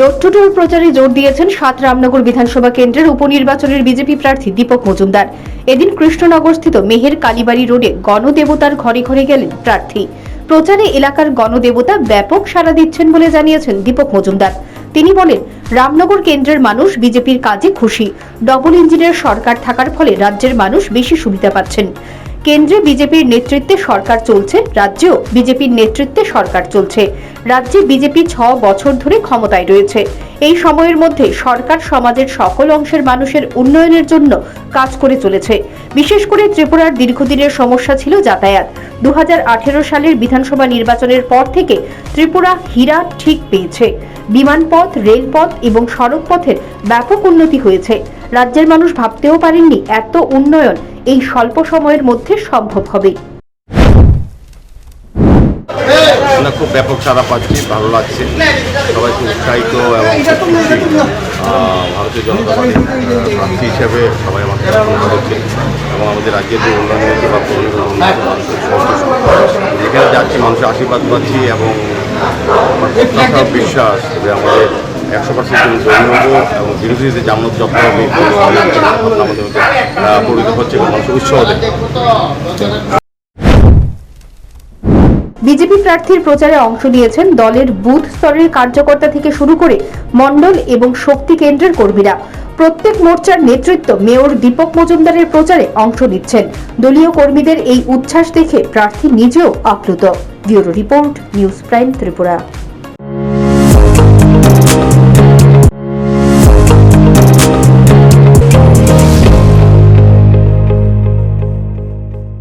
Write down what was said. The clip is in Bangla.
ডোর টু ডোর প্রচারে জোর দিয়েছেন সাত রামনগর বিধানসভা কেন্দ্রের উপনির্বাচনের বিজেপি প্রার্থী দীপক মজুমদার। এদিন মেহের কালীবাড়ি রোডে গণদেবতার ঘরে ঘরে গেলেন প্রার্থী। প্রচারে এলাকার গণদেবতা ব্যাপক সাড়া দিচ্ছেন বলে জানিয়েছেন দীপক মজুমদার। তিনি বলেন, রামনগর কেন্দ্রের মানুষ বিজেপির কাজে খুশি। ডবল ইঞ্জিনের সরকার থাকার ফলে রাজ্যের মানুষ বেশি সুবিধা পাচ্ছেন। কেন্দ্রে বিজেপির নেতৃত্বে সরকার চলছে, রাজ্যেও বিজেপির নেতৃত্বে সরকার চলছে। রাজ্যে বিজেপি ছ বছর ধরে ক্ষমতায় রয়েছে। এই সময়ের মধ্যে সরকার সমাজের সকল অংশের মানুষের উন্নয়নের জন্য কাজ করে চলেছে। বিশেষ করে ত্রিপুরার দীর্ঘদিনের সমস্যা ছিল যাতায়াত। দু হাজার আঠেরো সালের বিধানসভা নির্বাচনের পর থেকে ত্রিপুরা হীরা ঠিক পেয়েছে। বিমানপথ, রেলপথ এবং সড়ক পথের ব্যাপক উন্নতি হয়েছে। রাজ্যের মানুষ ভাবতেও পারেননি এত উন্নয়ন এই স্বল্প সময়ের মধ্যে সম্ভব হবে। আমরা খুব ব্যাপক সারা পাচ্ছি, ভালো লাগছে। সবাই খুব উৎসাহিত এবং ভারতীয় জনতা পার্টির প্রার্থী হিসেবে সবাই আমাকে করছে এবং আমাদের রাজ্যের যে উন্নয়ন হয়েছে বা যেখানে যাচ্ছি, মানুষের আশীর্বাদ পাচ্ছি এবং আমার বিশ্বাস যে আমাদের একশো পার্সেন্ট জয়ী এবং বিরোধীদের জামানত যত্ন হবে আমাদের পরিণত হচ্ছে মানুষের উৎসাহ দেয় বিজেপি প্রার্থীর প্রচারে অংশ নিয়েছেন দলের বুথ স্তরের কার্যকর্তা থেকে শুরু করে মণ্ডল এবং শক্তি কেন্দ্রের কর্মীরা। প্রত্যেক মোর্চার নেতৃত্ব মেয়র দীপক মজুমদারের প্রচারে অংশ নিচ্ছেন। দলীয় কর্মীদের এই উচ্ছ্বাস দেখে প্রার্থী নিজেও আপ্লুত। Bureau report, news prime Tripura.